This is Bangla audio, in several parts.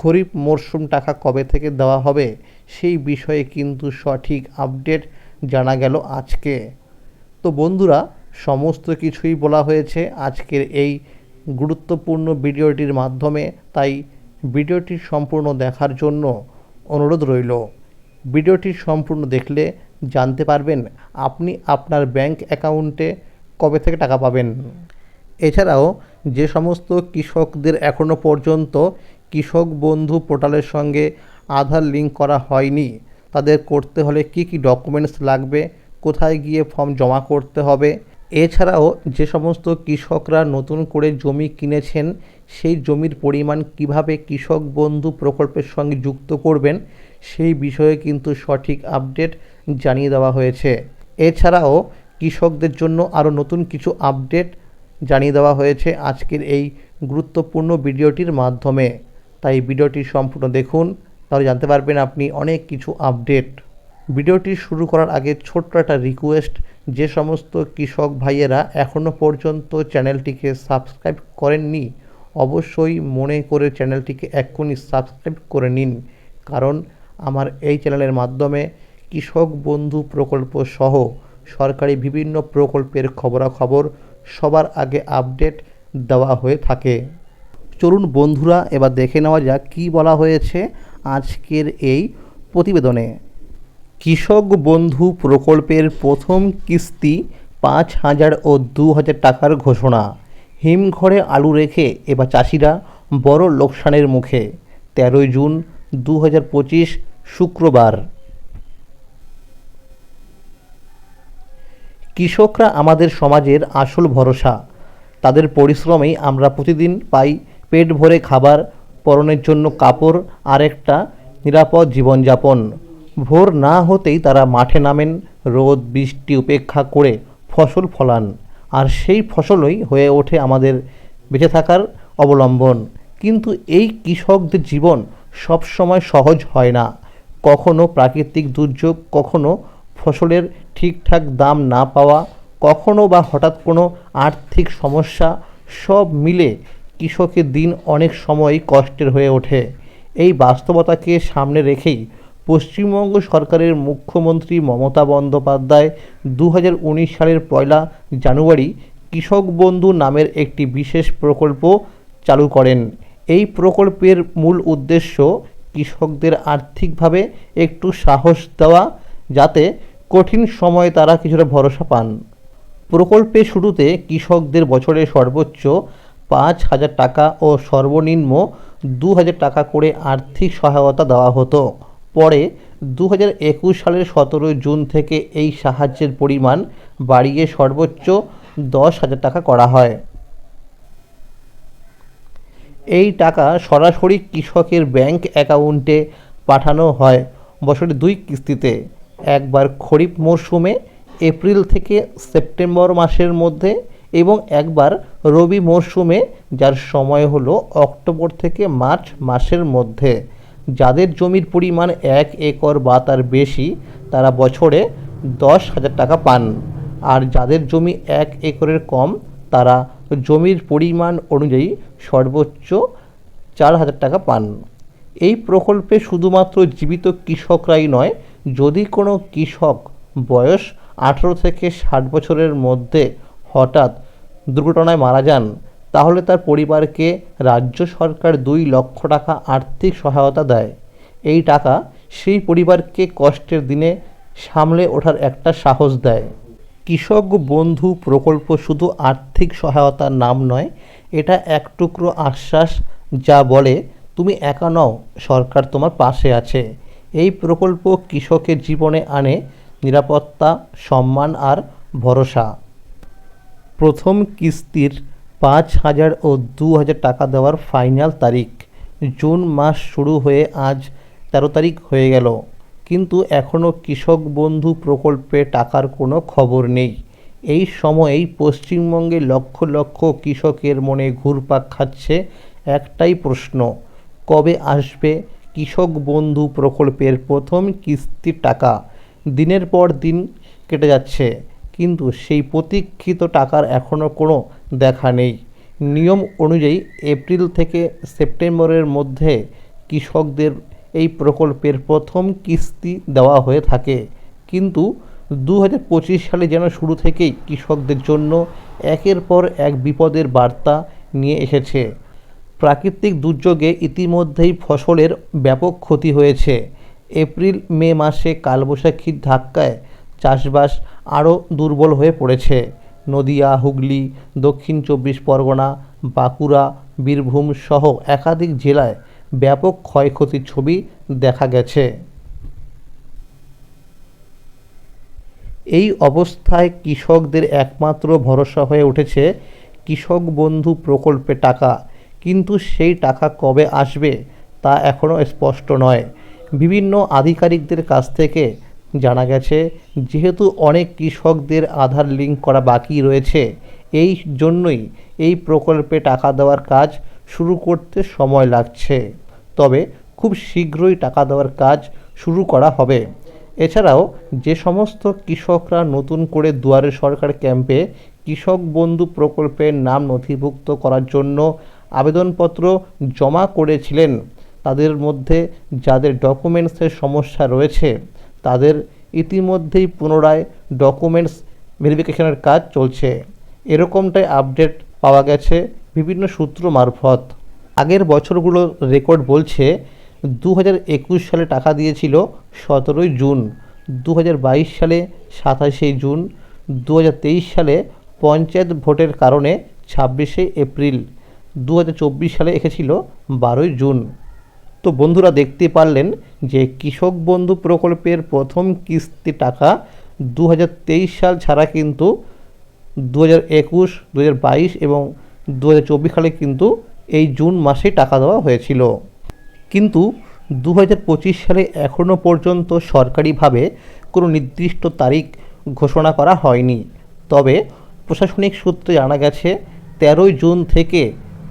খরিফ মরশুম টাকা কবে থেকে দেওয়া হবে সেই বিষয়ে কিন্তু সঠিক আপডেট জানা গেল আজকে। তো বন্ধুরা, সমস্ত কিছুই বলা হয়েছে আজকের এই গুরুত্বপূর্ণ ভিডিওটির মাধ্যমে, তাই ভিডিওটি সম্পূর্ণ দেখার জন্য অনুরোধ রইল। ভিডিওটি সম্পূর্ণ দেখলে জানতে পারবেন আপনি আপনার ব্যাংক অ্যাকাউন্টে কবে থেকে টাকা পাবেন। এছাড়াও যে সমস্ত কৃষকদের এখনও পর্যন্ত কৃষক বন্ধু পোর্টালের সঙ্গে আধার লিঙ্ক করা হয়নি। তাদের করতে হলে কি কি ডকুমেন্টস লাগবে? কোথায় গিয়ে ফর্ম জমা করতে হবে? এছাড়াও যে সমস্ত কৃষকরা নতুন করে জমি কিনেছেন, সেই জমির পরিমাণ কীভাবে কৃষক বন্ধু প্রকল্পের সঙ্গে যুক্ত করবেন, সেই বিষয়ে কিন্তু সঠিক আপডেট জানিয়ে দেওয়া হয়েছে। এছাড়াও কৃষকদের জন্য আরও নতুন কিছু আপডেট জানিয়ে দেওয়া হয়েছে আজকের এই গুরুত্বপূর্ণ ভিডিওটির মাধ্যমে। তাই ভিডিওটি সম্পূর্ণ দেখুন, তাহলে জানতে পারবেন আপনি অনেক কিছু আপডেট। ভিডিওটি শুরু করার আগে ছোট্ট একটা রিকোয়েস্ট যে সমস্ত কৃষক ভাইয়েরা এখনও পর্যন্ত চ্যানেলটিকে সাবস্ক্রাইব করেননি, অবশ্যই মনে করে চ্যানেলটিকে এক্ষুনি সাবস্ক্রাইব করে নিন। কারণ আমার এই চ্যানেলের মাধ্যমে কৃষক বন্ধু প্রকল্প সহ সরকারি বিভিন্ন প্রকল্পের খবরাখবর সবার আগে আপডেট দেওয়া হয়ে থাকে। চলুন বন্ধুরা এবার দেখে নেওয়া যাক কী বলা হয়েছে আজকের এই প্রতিবেদনে। কৃষক বন্ধু প্রকল্পের প্রথম কিস্তি পাঁচ হাজার ও দু হাজার টাকার ঘোষণা। হিমঘরে আলু রেখে এবার চাষিরা বড় লোকসানের মুখে। তেরোই জুন দু হাজার পঁচিশ শুক্রবার। কৃষকরা আমাদের সমাজের আসল ভরসা। তাদের পরিশ্রমেই আমরা প্রতিদিন পাই পেট ভরে খাবার পরনের জন্য কাপড় আর একটা নিরাপদ জীবনযাপন। ভোর না হতেই তারা মাঠে নামেন, রোদ, বৃষ্টি উপেক্ষা করে ফসল ফলান। আর সেই ফসলই হয়ে ওঠে আমাদের বেঁচে থাকার অবলম্বন। কিন্তু এই কৃষকদের জীবন সবসময় সহজ হয় না। কখনো প্রাকৃতিক দুর্যোগ, কখনো ফসলের ঠিকঠাক দাম না পাওয়া, কখনো বা হঠাৎ কোনো আর্থিক সমস্যা, সব মিলে কৃষকের দিন অনেক সময় কষ্টের হয়ে ওঠে। এই বাস্তবতাকে সামনে রেখেই পশ্চিমবঙ্গ সরকারের মুখ্যমন্ত্রী মমতা বন্দ্যোপাধ্যায় দু হাজার উনিশ সালের পয়লা জানুয়ারি কৃষক বন্ধু নামের একটি বিশেষ প্রকল্প চালু করেন। এই প্রকল্পের মূল উদ্দেশ্য কৃষকদের আর্থিকভাবে একটু সাহস দেওয়া, যাতে কঠিন সময়ে তারা কিছুটা ভরসা পান। প্রকল্পের শুরুতে কৃষকদের বছরে সর্বোচ্চ পাঁচ হাজার টাকা ও সর্বনিম্ন দু হাজার টাকা করে আর্থিক সহায়তা দেওয়া হতো। পরে দু হাজার একুশ সালের সতেরোই জুন থেকে এই সাহায্যের পরিমাণ বাড়িয়ে সর্বোচ্চ দশ হাজার টাকা করা হয়। এই টাকা সরাসরি কৃষকের ব্যাংক অ্যাকাউন্টে পাঠানো হয় বছরে দুই কিস্তিতে। একবার খরিফ মরশুমে এপ্রিল থেকে সেপ্টেম্বর মাসের মধ্যে এবং একবার রবি মরশুমে যার সময় হলো অক্টোবর থেকে মার্চ মাসের মধ্যে। যাদের জমির পরিমাণ এক একর বা তার বেশি, তারা বছরে দশ হাজার টাকা পান। আর যাদের জমি এক একরের কম, তারা জমির পরিমাণ অনুযায়ী সর্বোচ্চ চার হাজার টাকা পান। এই প্রকল্পে শুধুমাত্র জীবিত কৃষকরাই নয়, যদি কোনো কৃষক বয়স আঠেরো থেকে ষাট বছরের মধ্যে হঠাৎ দুর্ঘটনায় মারা যান, তাহলে তার পরিবারকে রাজ্য সরকার দুই লক্ষ টাকা আর্থিক সহায়তা দেয়। এই টাকা সেই পরিবারকে কষ্টের দিনে সামলে ওঠার একটা সাহস দেয়। কৃষক বন্ধু প্রকল্প শুধু আর্থিক সহায়তার নাম নয়, এটা এক টুকরো আশ্বাস যা বলে, তুমি একা নও, সরকার তোমার পাশে আছে। এই প্রকল্প কৃষকের জীবনে আনে নিরাপত্তা, সম্মান আর ভরসা। প্রথম কিস্তির পাঁচ হাজার ও দু হাজার টাকা দেওয়ার ফাইনাল তারিখ। জুন মাস শুরু হয়ে আজ তেরো তারিখ হয়ে গেল। কিন্তু এখনও কৃষক বন্ধু প্রকল্পে টাকার কোনো খবর নেই। এই সময়েই পশ্চিমবঙ্গে লক্ষ লক্ষ কৃষকের মনে ঘুরপাক খাচ্ছে একটাই প্রশ্ন, কবে আসবে কৃষক বন্ধু প্রকল্পের প্রথম কিস্তির টাকা? দিনের পর দিন কেটে যাচ্ছে। কিন্তু সেই প্রতীক্ষিত টাকার এখনও কোনো দেখা নেই। নিয়ম অনুযায়ী এপ্রিল থেকে সেপ্টেম্বরের মধ্যে কৃষকদের এই প্রকল্পের প্রথম কিস্তি দেওয়া হয়ে থাকে। কিন্তু দু হাজার পঁচিশ সালে যেন শুরু থেকেই কৃষকদের জন্য একের পর এক বিপদের বার্তা নিয়ে এসেছে। প্রাকৃতিক দুর্যোগে ইতিমধ্যেই ফসলের ব্যাপক ক্ষতি হয়েছে। এপ্রিল মে মাসে কালবৈশাখীর ধাক্কায় চাষবাস আরও দুর্বল হয়ে পড়েছে। নদিয়া, হুগলি, দক্ষিণ চব্বিশ পরগনা, বাঁকুড়া, বীরভূম সহ একাধিক জেলায় ব্যাপক ক্ষয়ক্ষতির ছবি দেখা গেছে। এই অবস্থায় কৃষকদের একমাত্র ভরসা হয়ে উঠেছে কৃষক বন্ধু প্রকল্পে টাকা। কিন্তু সেই টাকা কবে আসবে তা এখনও স্পষ্ট নয়। বিভিন্ন আধিকারিকদের কাছ থেকে জানা গেছে, যেহেতু অনেক কৃষকদের আধার লিঙ্ক করা বাকি রয়েছে, এই জন্যই এই প্রকল্পে টাকা দেওয়ার কাজ শুরু করতে সময় লাগছে। তবে খুব শীঘ্রই টাকা দেওয়ার কাজ শুরু করা হবে। এছাড়াও, যে সমস্ত কৃষকরা নতুন করে দুয়ারে সরকার ক্যাম্পে কৃষক বন্ধু প্রকল্পের নাম নথিভুক্ত করার জন্য আবেদনপত্র জমা করেছিলেন, তাদের মধ্যে যাদের ডকুমেন্টসের সমস্যা রয়েছে তাদের ইতিমধ্যেই পুনরায় ডকুমেন্টস ভেরিফিকেশনের কাজ চলছে। এরকমটাই আপডেট পাওয়া গেছে বিভিন্ন সূত্র মারফত। আগের বছরগুলোর রেকর্ড বলছে দু হাজার একুশ সালে টাকা দিয়েছিল সতেরোই জুন দু হাজার বাইশ সালে সাতাশে জুন দু হাজার তেইশ সালে পঞ্চায়েত ভোটের কারণে ছাব্বিশে এপ্রিল দু হাজার চব্বিশ সালে এসেছিল বারোই জুন। তো বন্ধুরা দেখতে পারলেন যে কৃষক বন্ধু প্রকল্পের প্রথম কিস্তি টাকা দু হাজার তেইশ সাল ছাড়া কিন্তু দু হাজার একুশ দু হাজার বাইশ এবং দু হাজার চব্বিশ সালে কিন্তু এই জুন মাসে টাকা দেওয়া হয়েছিল। কিন্তু দু হাজার পঁচিশ সালে এখনও পর্যন্ত সরকারিভাবে কোনো নির্দিষ্ট তারিখ ঘোষণা করা হয়নি। তবে প্রশাসনিক সূত্রে জানা গেছে, তেরোই জুন থেকে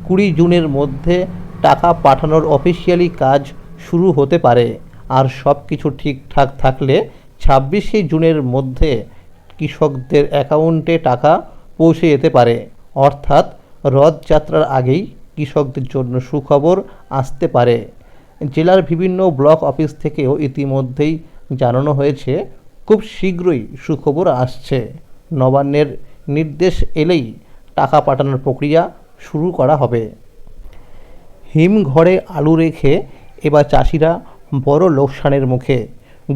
কুড়ি জুনের মধ্যে টাকা পাঠানোর অফিসিয়ালি কাজ শুরু হতে পারে। আর সব কিছু ঠিকঠাক থাকলে ছাব্বিশে জুনের মধ্যে কৃষকদের অ্যাকাউন্টে টাকা পৌঁছে যেতে পারে। অর্থাৎ রথযাত্রার আগেই কৃষকদের জন্য সুখবর আসতে পারে। জেলার বিভিন্ন ব্লক অফিস থেকেও ইতিমধ্যেই জানানো হয়েছে, খুব শীঘ্রই সুখবর আসছে। নবান্নের নির্দেশ এলেই টাকা পাঠানোর প্রক্রিয়া শুরু করা হবে। হিমঘরে আলু রেখে এবার চাষিরা বড় লোকসানের মুখে।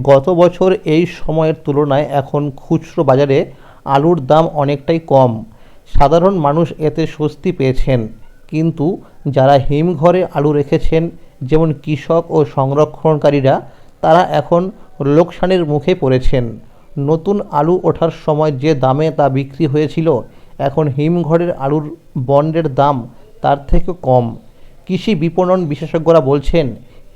গত বছর এই সময়ের তুলনায় এখন খুচরো বাজারে আলুর দাম অনেকটাই কম। সাধারণ মানুষ এতে স্বস্তি পেয়েছেন। কিন্তু যারা হিমঘরে আলু রেখেছেন, যেমন কৃষক ও সংরক্ষণকারীরা, তারা এখন লোকসানের মুখে পড়েছেন। নতুন আলু ওঠার সময় যে দামে তা বিক্রি হয়েছিল, এখন হিমঘরের আলুর বন্ডের দাম তার থেকে কম। কৃষি বিপণন বিশেষজ্ঞরা বলছেন,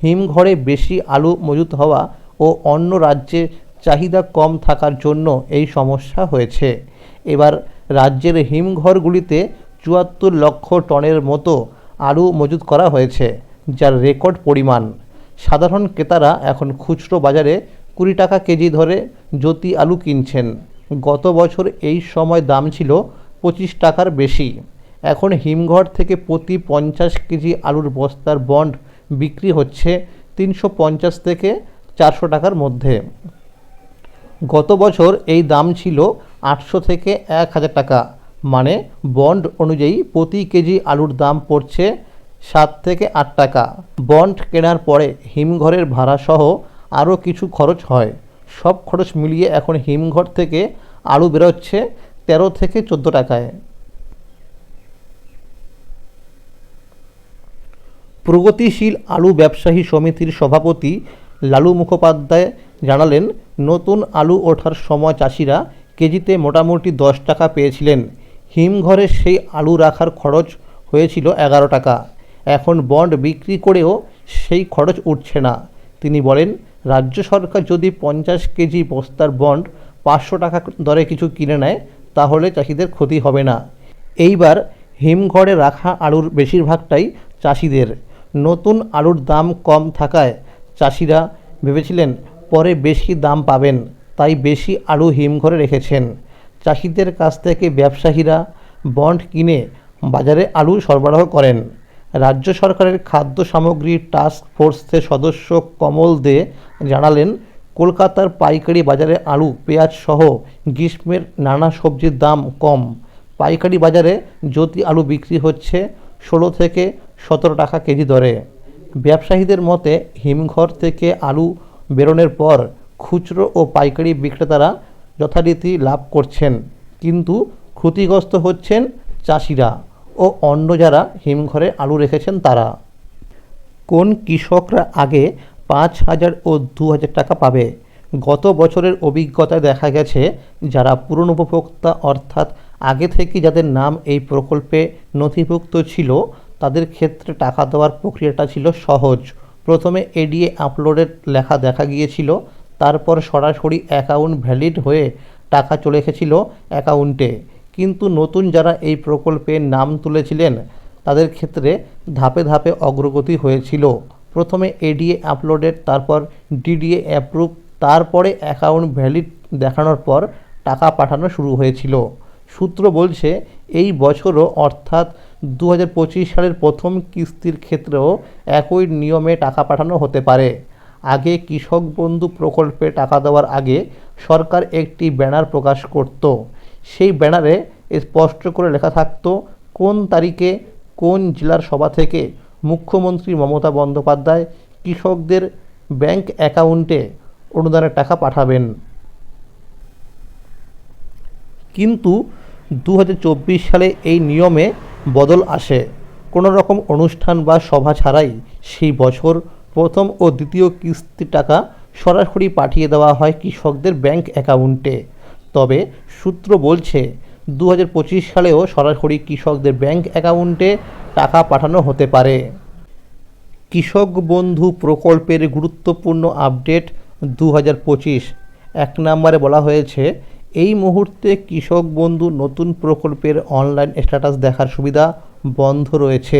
হিমঘরে বেশি আলু মজুত হওয়া ও অন্য রাজ্যে চাহিদা কম থাকার জন্য এই সমস্যা হয়েছে। এবার রাজ্যের হিমঘরগুলিতে চুয়াত্তর লক্ষ টনের মতো আলু মজুত করা হয়েছে, যার রেকর্ড পরিমাণ। সাধারণ ক্রেতারা এখন খুচরো বাজারে কুড়ি টাকা কেজি ধরে জ্যোতি আলু কিনছেন। গত বছর এই সময় দাম ছিল পঁচিশ টাকার বেশি। এখন হিমঘর থেকে প্রতি পঞ্চাশ কেজি আলুর বস্তার বন্ড বিক্রি হচ্ছে তিনশো পঞ্চাশ থেকে চারশো টাকার মধ্যে। গত বছর এই দাম ছিল আটশো থেকে এক হাজার টাকা। মানে বন্ড অনুযায়ী প্রতি কেজি আলুর দাম পড়ছে সাত থেকে আট টাকা। বন্ড কেনার পরে হিমঘরের ভাড়া সহ আরও কিছু খরচ হয়। সব খরচ মিলিয়ে এখন হিমঘর থেকে আলু বেরোচ্ছে তেরো থেকে চোদ্দ টাকায়। প্রগতিশীল আলু ব্যবসায়ী সমিতির সভাপতি লালু মুখোপাধ্যায় জানালেন, নতুন আলু ওঠার সময় চাষিরা কেজিতে মোটামুটি দশ টাকা পেয়েছিলেন। হিমঘরে সেই আলু রাখার খরচ হয়েছিল এগারো টাকা। এখন বন্ড বিক্রি করেও সেই খরচ উঠছে না। তিনি বলেন, রাজ্য সরকার যদি পঞ্চাশ কেজি বস্তার বন্ড পাঁচশো টাকা দরে কিছু কিনে নেয়, তাহলে চাষিদের ক্ষতি হবে না। এইবার হিমঘরে রাখা আলুর বেশিরভাগটাই চাষিদের। নতুন আলুর দাম কম থাকায় চাষিরা ভেবেছিলেন, পরে বেশি দাম পাবেন, তাই বেশি আলু হিমঘরে রেখেছেন। চাষিদের কাছ থেকে ব্যবসায়ীরা বন্ড কিনে বাজারে আলু সরবরাহ করেন। রাজ্য সরকারের খাদ্য সামগ্রী টাস্ক ফোর্সের সদস্য কমল দে জানালেন, কলকাতার পাইকারি বাজারে আলু, পেঁয়াজ সহ গ্রীষ্মের নানা সবজির দাম কম। পাইকারি বাজারে জ্যোতি আলু বিক্রি হচ্ছে, ষোলো থেকে সতেরো টাকা কেজি দরে। ব্যবসায়ীদের মতে, হিমঘর থেকে আলু বেরোনোর পর খুচরো ও পাইকারি বিক্রেতারা যথারীতি লাভ করছেন। কিন্তু ক্ষতিগ্রস্ত হচ্ছেন চাষিরা ও অন্য যারা হিমঘরে আলু রেখেছেন তারা। কোন কৃষকরা আগে পাঁচ হাজার ও দু হাজার টাকা পাবে? গত বছরের অভিজ্ঞতায় দেখা গেছে, যারা পুরনো উপভোক্তা অর্থাৎ আগে থেকে যাদের নাম এই প্রকল্পে নথিভুক্ত ছিল তাদের ক্ষেত্রে টাকা দেওয়ার প্রক্রিয়াটা ছিল সহজ। প্রথমে এডিএ আপলোডের লেখা দেখা গিয়েছিল, তারপর সরাসরি অ্যাকাউন্ট ভ্যালিড হয়ে টাকা চলে এসেছিল অ্যাকাউন্টে। কিন্তু নতুন যারা এই প্রকল্পে নাম তুলেছিলেন, তাদের ক্ষেত্রে ধাপে ধাপে অগ্রগতি হয়েছিল। প্রথমে এডিএ আপলোডেড তারপর ডিডিএ অ্যাপ্রুভ, তারপরে অ্যাকাউন্ট ভ্যালিড দেখানোর পর টাকা পাঠানো শুরু হয়েছিল। সূত্র বলছে, এই বছরও অর্থাৎ দু হাজার পঁচিশ সালের প্রথম কিস্তির ক্ষেত্রেও একই নিয়মে টাকা পাঠানো হতে পারে। আগে কৃষক বন্ধু প্রকল্পে টাকা দেওয়ার আগে সরকার একটি ব্যানার প্রকাশ করত। সেই ব্যানারে স্পষ্ট করে লেখা থাকতো, কোন তারিখে কোন জেলার সভা থেকে মুখ্যমন্ত্রী মমতা বন্দ্যোপাধ্যায় কৃষকদের ব্যাংক অ্যাকাউন্টে অনুদানের টাকা পাঠাবেন। কিন্তু দু হাজার চব্বিশ সালে এই নিয়মে বদল আসে। কোনো রকম অনুষ্ঠান বা সভা ছাড়াই সেই বছর প্রথম ও দ্বিতীয় কিস্তি টাকা সরাসরি পাঠিয়ে দেওয়া হয় কৃষকদের ব্যাংক অ্যাকাউন্টে। তবে সূত্র বলছে দু হাজার পঁচিশ সালেও সরাসরি কৃষকদের ব্যাংক অ্যাকাউন্টে টাকা পাঠানো হতে পারে। কৃষক বন্ধু প্রকল্পের গুরুত্বপূর্ণ আপডেট দু এক নম্বরে বলা হয়েছে এই মুহূর্তে কৃষক বন্ধু নতুন প্রকল্পের অনলাইন স্ট্যাটাস দেখার সুবিধা বন্ধ রয়েছে।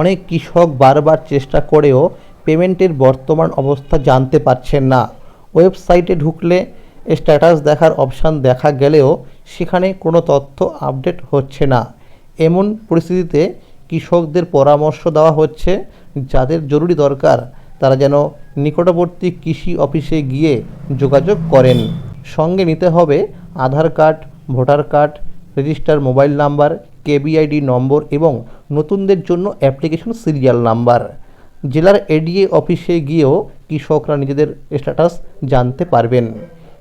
অনেক কৃষক বারবার চেষ্টা করেও পেমেন্টের বর্তমান অবস্থা জানতে পারছেন না। ওয়েবসাইটে ঢুকলে স্ট্যাটাস দেখার অপশান দেখা গেলেও সেখানে কোনো তথ্য আপডেট হচ্ছে না। এমন পরিস্থিতিতে কৃষকদের পরামর্শ দেওয়া হচ্ছে, যাদের জরুরি দরকার, তারা যেন নিকটবর্তী কৃষি অফিসে গিয়ে যোগাযোগ করেন। সঙ্গে নিতে হবে Aadhaar card, voter card, register mobile number, KBID number এবং নতুনদের জন্য অ্যাপ্লিকেশন সিরিয়াল নাম্বার। জেলার এডিএ অফিসে গিয়েও কৃষকরা নিজেদের স্ট্যাটাস জানতে পারবেন।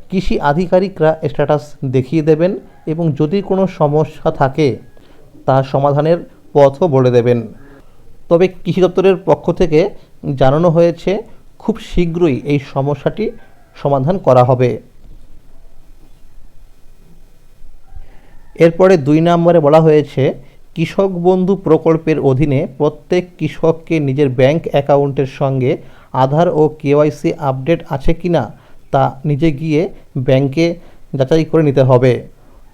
কৃষি আধিকারিকরা স্ট্যাটাস দেখিয়ে দেবেন এবং যদি কোনো সমস্যা থাকে, তা সমাধানের পথও বলে দেবেন। তবে কৃষি দপ্তরের পক্ষ থেকে জানানো হয়েছে, খুব শীঘ্রই এই সমস্যাটি সমাধান করা হবে। এরপরে দুই নম্বরে বলা হয়েছে, কৃষক বন্ধু প্রকল্পের অধীনে প্রত্যেক কৃষককে নিজের ব্যাংক অ্যাকাউন্টের সঙ্গে আধার ও কেওয়াইসি আপডেট আছে কি না তা নিজে গিয়ে ব্যাংকে যাচাই করে নিতে হবে।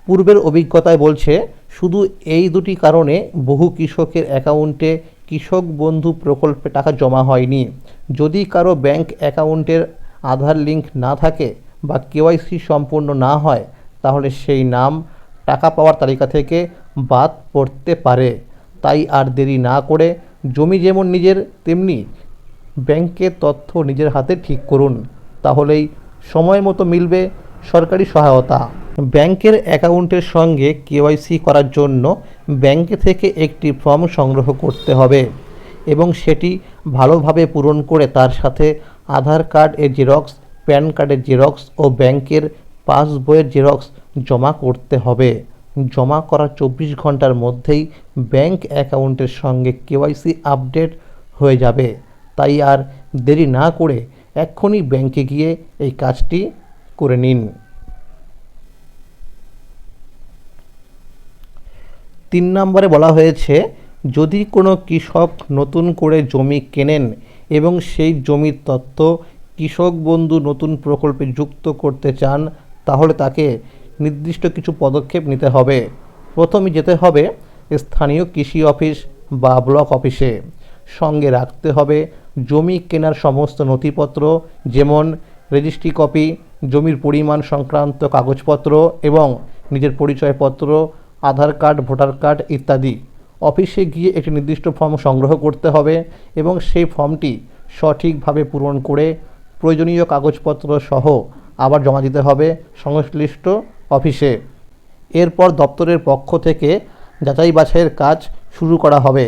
পূর্বের অভিজ্ঞতায় বলছে, শুধু এই দুটি কারণে বহু কৃষকের অ্যাকাউন্টে কৃষক বন্ধু প্রকল্পে টাকা জমা হয়নি। যদি কারও ব্যাংক অ্যাকাউন্টের আধার লিঙ্ক না থাকে বা কেওয়াইসি সম্পূর্ণ না হয়, তাহলে সেই নাম টাকা পাওয়ার তালিকা থেকে বাদ পড়তে পারে। তাই আর দেরি না করে জমি যেমন নিজের, তেমনি ব্যাংকের তথ্য নিজের হাতে ঠিক করুন। তাহলেই সময় মতো মিলবে সরকারি সহায়তা। ব্যাংকের অ্যাকাউন্টের সঙ্গে কেওয়াইসি করার জন্য ব্যাংকে থেকে একটি ফর্ম সংগ্রহ করতে হবে এবং সেটি ভালোভাবে পূরণ করে তার সাথে আধার কার্ড এর জেরক্স, প্যান কার্ডের জেরক্স ও ব্যাংকের পাসবইয়ের জেরক্স জমা করতে হবে। জমা করার চব্বিশ ঘণ্টার মধ্যেই ব্যাংক অ্যাকাউন্টের সঙ্গে কেওয়াইসি আপডেট হয়ে যাবে। তাই আর দেরি না করে এক্ষুনি ব্যাংকে গিয়ে এই কাজটি করে নিন। তিন নম্বরে বলা হয়েছে, যদি কোনো কৃষক নতুন করে জমি কেনেন এবং সেই জমির তত্ত্ব কৃষক বন্ধু নতুন প্রকল্পে যুক্ত করতে চান, তাহলে তাকে নির্দিষ্ট কিছু পদক্ষেপ নিতে হবে। প্রথমে যেতে হবে স্থানীয় কৃষি অফিস বা ব্লক অফিসে। সঙ্গে রাখতে হবে জমি কেনার সমস্ত নথিপত্র, যেমন রেজিস্ট্রি কপি, জমির পরিমাণ সংক্রান্ত কাগজপত্র এবং নিজের পরিচয়পত্র, আধার কার্ড, ভোটার কার্ড ইত্যাদি। অফিসে গিয়ে একটি নির্দিষ্ট ফর্ম সংগ্রহ করতে হবে এবং সেই ফর্মটি সঠিকভাবে পূরণ করে প্রয়োজনীয় কাগজপত্র সহ আবার জমা দিতে হবে। সংশ্লিষ্ট অফিসে। এরপর দপ্তরের পক্ষ থেকে যাচাই বাছাইয়ের কাজ শুরু করা হবে।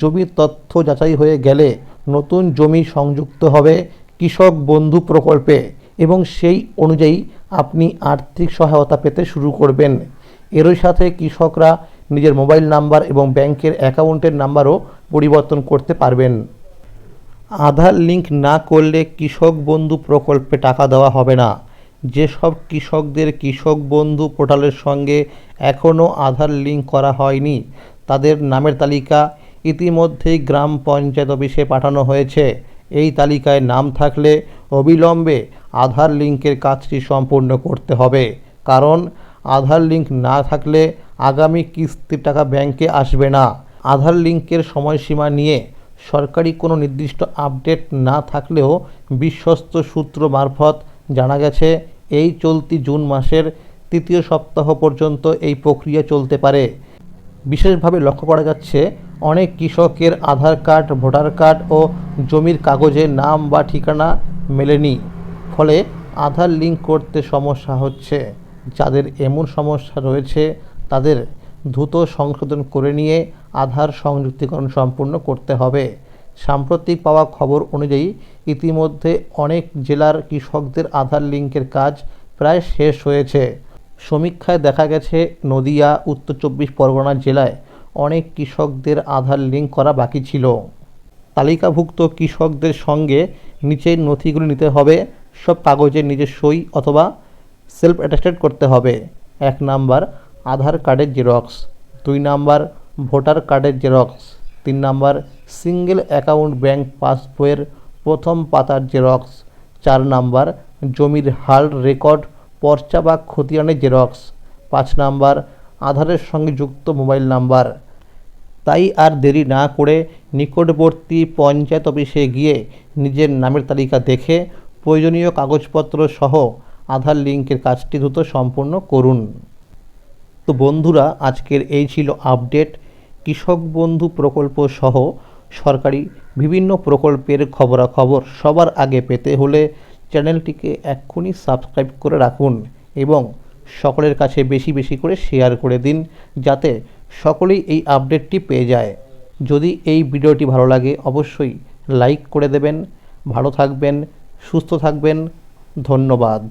জমির তথ্য যাচাই হয়ে গেলে নতুন জমি সংযুক্ত হবে কৃষক বন্ধু প্রকল্পে এবং সেই অনুযায়ী আপনি আর্থিক সহায়তা পেতে শুরু করবেন। এরই সাথে কৃষকরা নিজের মোবাইল নাম্বার এবং ব্যাংকের অ্যাকাউন্টের নাম্বারও পরিবর্তন করতে পারবেন। আধার লিঙ্ক না করলে কৃষক বন্ধু প্রকল্পে টাকা দেওয়া হবে না। যেসব কৃষকদের কৃষক বন্ধু পোর্টালের সঙ্গে এখনও আধার লিঙ্ক করা হয়নি, তাদের নামের তালিকা ইতিমধ্যেই গ্রাম পঞ্চায়েত অফিসে পাঠানো হয়েছে। এই তালিকায় নাম থাকলে অবিলম্বে আধার লিঙ্কের কাজটি সম্পূর্ণ করতে হবে। কারণ, আধার লিঙ্ক না থাকলে আগামী কিস্তির টাকা ব্যাংকে আসবে না। আধার লিঙ্কের সময়সীমা নিয়ে সরকারি কোনো নির্দিষ্ট আপডেট না থাকলেও বিশ্বস্ত সূত্র মারফত জানা গেছে, এই চলতি জুন মাসের তৃতীয় সপ্তাহ পর্যন্ত এই প্রক্রিয়া চলতে পারে। বিশেষভাবে লক্ষ্য করা যাচ্ছে, অনেক কৃষকের আধার কার্ড, ভোটার কার্ড ও জমির কাগজে নাম বা ঠিকানা মেলেনি। ফলে আধার লিঙ্ক করতে সমস্যা হচ্ছে। যাদের এমন সমস্যা রয়েছে, তাদের দ্রুত সংশোধন করে নিয়ে আধার সংযুক্তিকরণ সম্পূর্ণ করতে হবে। সাম্প্রতিক পাওয়া খবর অনুযায়ী, ইতিমধ্যে অনেক জেলার কৃষকদের আধার লিঙ্কের কাজ প্রায় শেষ হয়েছে। সমীক্ষায় দেখা গেছে, নদিয়া, উত্তর চব্বিশ পরগনা জেলায় অনেক কৃষকদের আধার লিঙ্ক করা বাকি ছিল। তালিকাভুক্ত কৃষকদের সঙ্গে নিচের নথিগুলি নিতে হবে, সব কাগজে নিজের সই অথবা সেলফ অ্যাটাস্টেড করতে হবে। এক নাম্বার, আধার কার্ডের জেরক্স। দুই নাম্বার, ভোটার কার্ডের জেরক্স। তিন নাম্বার সিঙ্গেল অ্যাকাউন্ট ব্যাংক পাসবইয়ের প্রথম পাতার জেরক্স চার নাম্বার, জমির হাল রেকর্ড পর্চা বা খতিয়ানের জেরক্স পাঁচ নাম্বার, আধারের সঙ্গে যুক্ত মোবাইল নাম্বার তাই আর দেরি না করে নিকটবর্তী পঞ্চায়েত অফিসে গিয়ে নিজের নামের তালিকা দেখে প্রয়োজনীয় কাগজপত্র সহ আধার লিঙ্কের কাজটি দ্রুত সম্পূর্ণ করুন। তো বন্ধুরা, আজকের এই ছিল আপডেট কৃষক বন্ধু প্রকল্প সহ সরকারি বিভিন্ন প্রকল্পের খবরাখবর সবার আগে পেতে হলে চ্যানেলটিকে এক্ষুনি সাবস্ক্রাইব করে রাখুন এবং সকলের কাছে বেশি বেশি করে শেয়ার করে দিন যাতে সকলেই এই আপডেটটি পেয়ে যায়। যদি এই ভিডিওটি ভালো লাগে, অবশ্যই লাইক করে দেবেন। ভালো থাকবেন, সুস্থ থাকবেন। ধন্যবাদ।